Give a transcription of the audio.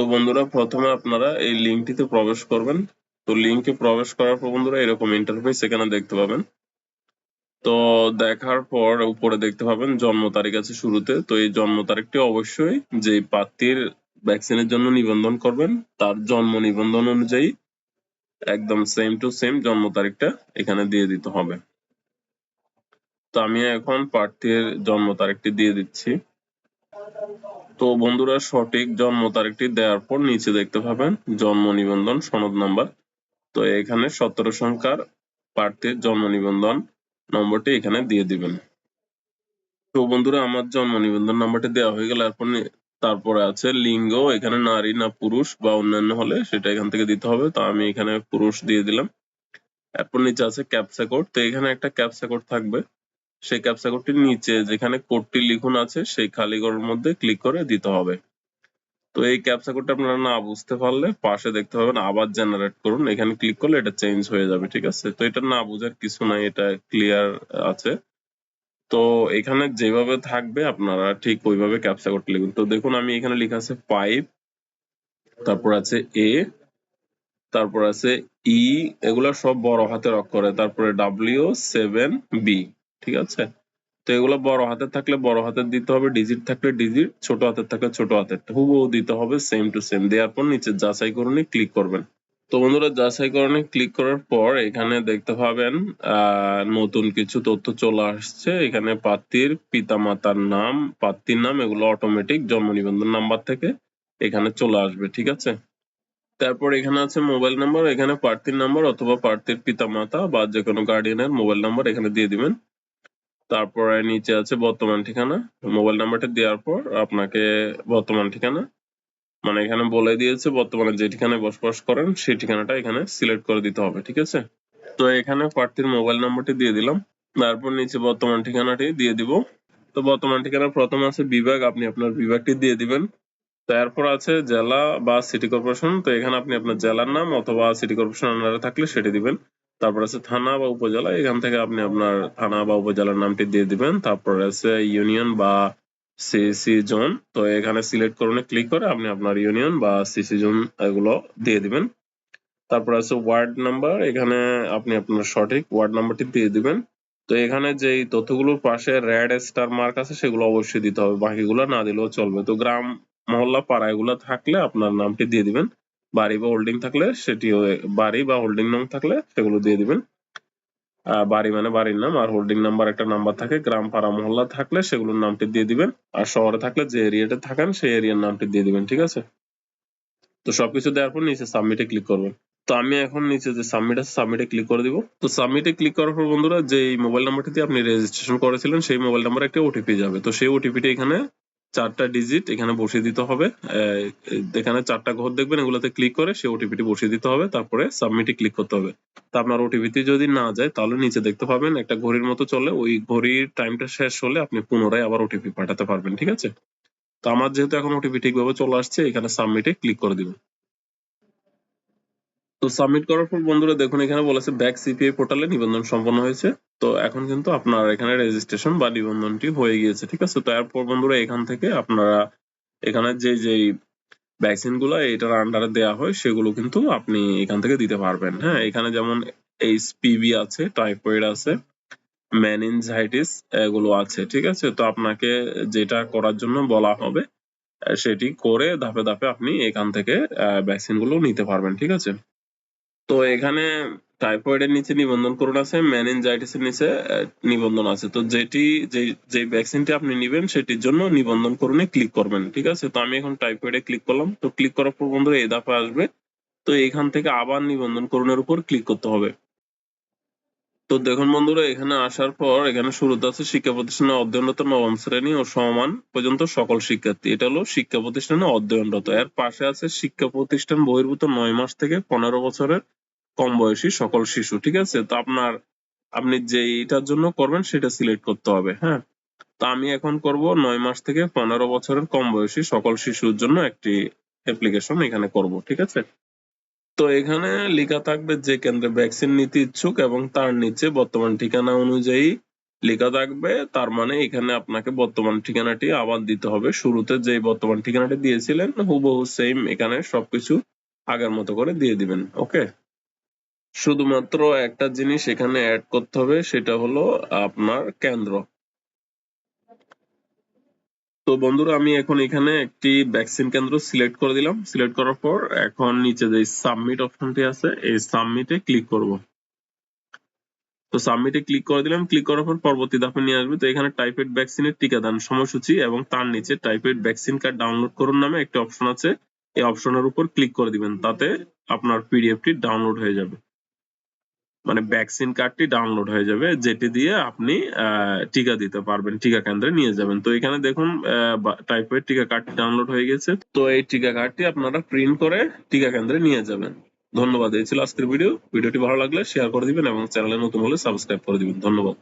তো বন্ধুরা, প্রথমে আপনারা এই লিঙ্কটিতে প্রবেশ করবেন। তো লিঙ্কে প্রবেশ করার পর বন্ধুরা, এরকম ইন্টারফেস এখানে দেখতে পাবেন। তো দেখার পর উপরে দেখতে পাবেন, জন্ম তারিখ আছে শুরুতে। তো এই জন্ম তারিখটি অবশ্যই যে প্রার্থীর ভ্যাকসিনের জন্য নিবন্ধন করবেন, তার জন্ম নিবন্ধন অনুযায়ী একদম সেম টু সেম জন্ম তারিখটা এখানে দিয়ে দিতে হবে। তো আমি এখন প্রার্থীর জন্ম তারিখটি দিয়ে দিচ্ছি। তো বন্ধুরা সঠিক জন্ম তারিখটি দেওয়ার পর নিচে দেখতে পাবেন জন্ম নিবন্ধন সনদ নাম্বার। তো এখানে সতেরো সংখ্যার প্রার্থীর জন্ম নিবন্ধন নম্বরটি এখানে দিয়ে দিবেন। তো বন্ধুরা আমার জন্ম নিবন্ধন নাম্বারটি দেওয়া হয়ে গেল এরপর তারপরে আছে লিঙ্গ, এখানে নারী না পুরুষ বা অন্যান্য হলে সেটা এখান থেকে দিতে হবে। তো আমি এখানে পুরুষ দিয়ে দিলাম। এরপর নিচে আছে ক্যাপসা কোড। তো এখানে একটা ক্যাপসা কোড থাকবে। সেই ক্যাপসা কোডটির নিচে যেখানে কোডটি লিখুন আছে, সেই খালি ঘরের মধ্যে ক্লিক করে দিতে হবে। তো এই ক্যাপসা কোডটা আপনারা না বুঝতে পারলে পাশে দেখতে পাবেন আবার জেনারেট করুন। এখানে ক্লিক করলে এটা চেঞ্জ হয়ে যাবে, ঠিক আছে? তো এটা না বুঝার কিছু নাই, এটা ক্লিয়ার আছে। তো এখানে যেভাবে থাকবে আপনারা ঠিক ওইভাবে ক্যাপসা কোড লিখুন। তো দেখুন আমি এখানে লেখা আছে পাইপ তারপর আছে এ তারপর আছে ই এগুলা সব বড় হাতের অক্ষরে, তারপরে ডাব্লিউ সেভেন বি ঠিক আছে? তো এগুলো বড় হাতের থাকলে বড় হাতের দিতে হবে ডিজিট থাকলে ডিজিট ছোট হাতের থাকলে ছোট হাতের। হুবহু দিতে হবে সেম টু সেম দেওয়ার পর নিচে যাচাই করুন ক্লিক করবেন। তো বন্ধুরা, যাচাই করণে ক্লিক করার পর এখানে দেখতে পাবেন নতুন কিছু তথ্য চলে আসছে। এখানে প্রার্থীর পিতা মাতার নাম প্রার্থীর নাম, এগুলো অটোমেটিক জন্ম নিবন্ধন নাম্বার থেকে এখানে চলে আসবে, ঠিক আছে? তারপর এখানে আছে মোবাইল নাম্বার এখানে প্রার্থীর নাম্বার অথবা প্রার্থীর পিতা মাতা বা যে কোনো গার্ডিয়ানের মোবাইল নাম্বার এখানে দিয়ে দিবেন। তারপরে নিচে আছে বর্তমান ঠিকানা। মোবাইল নাম্বারটা দেওয়ার পর আপনাকে বর্তমান ঠিকানা মানে এখানে বলে দিয়েছে বর্তমানে যে ঠিকানায় বসবাস করেন, সেই ঠিকানাটা এখানে সিলেক্ট করে দিতে হবে, ঠিক আছে? তো এখানে প্রার্থীর মোবাইল নাম্বারটি দিয়ে দিলাম। তারপর নিচে বর্তমান ঠিকানাটি দিয়ে দিব। তো বর্তমান ঠিকানা প্রথম আছে বিভাগ, আপনি আপনার বিভাগটি দিয়ে দিবেন। তারপর আছে জেলা বা সিটি কর্পোরেশন। তো এখানে আপনি আপনার জেলার নাম অথবা সিটি কর্পোরেশন থাকলে সেটি দিবেন। তারপর আছে থানা বা উপজেলা, এখান থেকে আপনি আপনার থানা বা উপজেলার নামটি দিয়ে দিবেন। তারপর আছে ইউনিয়ন বা সিসি জোন তো এখানে সিলেক্ট করুন ক্লিক করে আপনি আপনার ইউনিয়ন বা সিসি জোন এগুলো দিয়ে দিবেন। তারপর আছে ওয়ার্ড নাম্বার এখানে আপনি আপনার সঠিক ওয়ার্ড নাম্বারটি দিয়ে দিবেন। তো এখানে যে তথ্যগুলোর পাশে রেড স্টার মার্ক আছে, সেগুলো অবশ্যই দিতে হবে, বাকিগুলো না দিলেও চলবে। তো গ্রাম, মহল্লা, পাড়া এগুলো থাকলে আপনার নামটি দিয়ে দিবেন। বাড়ি বা হোল্ডিং থাকলে সেটি বাড়ি বা হোল্ডিং নাম থাকলে সেগুলো দিয়ে দিবেন। বাড়ি মানে বাড়ির নাম, আর হোল্ডিং নাম্বার একটা নাম্বার থাকে, গ্রাম, পাড়া, মহল্লা থাকলে সেগুলোর নামটি দিয়ে দিবেন, আর শহরে থাকলে যে এরিয়াতে থাকেন সেই এরিয়ার নামটি দিয়ে দিবেন, ঠিক আছে? তো সবকিছু দেওয়ার পর নিচে সাবমিটে ক্লিক করবেন। তো আমি এখন নিচে যে সাবমিট আছে সাবমিটে ক্লিক করে দিব। তো সাবমিটে ক্লিক করার পর বন্ধুরা যে মোবাইল নাম্বারটিতে আপনি রেজিস্ট্রেশন করেছিলেন, সেই মোবাইল নাম্বার একটা ওটিপি যাবে। তো সেই ওটিপিটা এখানে চারটা ডিজিট এখানে বসিয়ে দিতে হবে। এখানে চারটা ঘর দেখবেন, এগুলোতে ক্লিক করে সে ওটিপিটি বসিয়ে দিতে হবে, তারপরে সাবমিটে ক্লিক করতে হবে। তা আপনার ওটিপিটি যদি না যায়, তাহলে নিচে দেখতে পাবেন, একটা ঘড়ির মতো চলে, ওই ঘড়ির টাইমটা শেষ হলে আপনি পুনরায় আবার ওটিপি পাঠাতে পারবেন, ঠিক আছে? তো আমার যেহেতু এখন ওটিপি ঠিকভাবে চলে আসছে, এখানে সাবমিটে ক্লিক করে দিব তো সাবমিট করার পর বন্ধুরা দেখুন, এখানে বলেছে ব্যাক সিপিআই পোর্টালে নিবন্ধন সম্পন্ন হয়েছে। তো এখন কিন্তু আপনার এখানে রেজিস্ট্রেশন বা নিবন্ধনটি হয়ে গিয়েছে, ঠিক আছে? তো এরপর বন্ধুরা এখান থেকে আপনারা এখানে যে যে ভ্যাকসিনগুলো এটার আন্ডারে দেওয়া হয়, সেগুলো কিন্তু আপনি এখান থেকে দিতে পারবেন। হ্যাঁ এখানে যেমন এইচ এইচপিভি আছে টাইফয়েড আছে ম্যানিনজাইটিস এগুলো আছে, ঠিক আছে? তো আপনাকে যেটা করার জন্য বলা হবে, সেটি করে ধাপে ধাপে আপনি এখান থেকে ভ্যাকসিনগুলো নিতে পারবেন, ঠিক আছে? তো এখানে টাইফয়েডের নিচে নিবন্ধন করুন আছে মেনিনজাইটিস এর নিচে নিবন্ধন আছে। তো যেটি, যে যে ভ্যাকসিনটি আপনি নেবেন, সেটির জন্য নিবন্ধন করুনে ক্লিক করবেন, ঠিক আছে? তো আমি এখন টাইফয়েডে ক্লিক করলাম। তো ক্লিক করার পর বন্ধুরা, এই ধাপে আসবে। তো এখান থেকে আবার নিবন্ধন করুনের উপর ক্লিক করতে হবে। তো দেখুন বন্ধুরা, এখানে আসার পর, এখানে শুরুতে আছে শিক্ষা প্রতিষ্ঠানে অধ্যয়নরত নবম শ্রেণি ও সমান পর্যন্ত সকল শিক্ষার্থী। এটা হলো শিক্ষা প্রতিষ্ঠানে অধ্যয়নরত। এর পাশে আছে শিক্ষা প্রতিষ্ঠান বহির্ভূত নয় মাস থেকে পনেরো বছরের কম বয়সী সকল শিশু, ঠিক আছে? তো আপনার, আপনি যেইটার জন্য করবেন সেটা সিলেক্ট করতে হবে হ্যাঁ? তো আমি এখন করব নয় মাস থেকে পনেরো বছরের কম বয়সী সকল শিশুর জন্য একটি অ্যাপ্লিকেশন এখানে করব, ঠিক আছে? তো এখানে লেখা থাকবে যে কেন্দ্রে ভ্যাকসিন নিতে ইচ্ছুক এবং তার নিচে বর্তমান ঠিকানা অনুযায়ী লেখা থাকবে। তার মানে এখানে আপনাকে বর্তমান ঠিকানাটি আবার দিতে হবে। শুরুতে যে বর্তমান ঠিকানাটি দিয়েছিলেন, হুবহু সেম এখানে সবকিছু আগের মতো করে দিয়ে দিবেন ওকে শুধুমাত্র একটা জিনিস এখানে অ্যাড করতে হবে, সেটা হলো আপনার কেন্দ্র। তো বন্ধুরা, আমি এখন এখানে একটি ভ্যাকসিন কেন্দ্র সিলেক্ট করে দিলাম। সিলেক্ট করার পর এখন নিচে যে সাবমিট অপশনটি আছে, এই সাবমিটে ক্লিক করব। তো সাবমিটে ক্লিক করে দিলাম। ক্লিক করার পর পরবর্তী ধাপে নিয়ে আসবে তো এখানে টাইপেড ভ্যাকসিনের টিকাদান সময়সূচি এবং তার নিচে টাইপেড ভ্যাকসিন কার্ড ডাউনলোড করুন নামে একটা অপশন আছে। এই অপশনের উপর ক্লিক করে দিবেন। তাতে আপনার পিডিএফটি ডাউনলোড হয়ে যাবে। মানে ভ্যাকসিন কার্ডটি ডাউনলোড হয়ে যাবে, যেটি দিয়ে আপনি টিকা দিতে পারবেন, টিকা কেন্দ্রে নিয়ে যাবেন। তো এখানে দেখুন টাইপের টিকা কার্ডটি ডাউনলোড হয়ে গেছে। তো এই টিকা কার্ডটি আপনারা প্রিন্ট করে টিকা কেন্দ্রে নিয়ে যাবেন। ধন্যবাদ, এই ছিল আজকের ভিডিও ভিডিওটি ভালো লাগলে শেয়ার করে দিবেন এবং চ্যানেলে নতুন হলে সাবস্ক্রাইব করে দিবেন। ধন্যবাদ।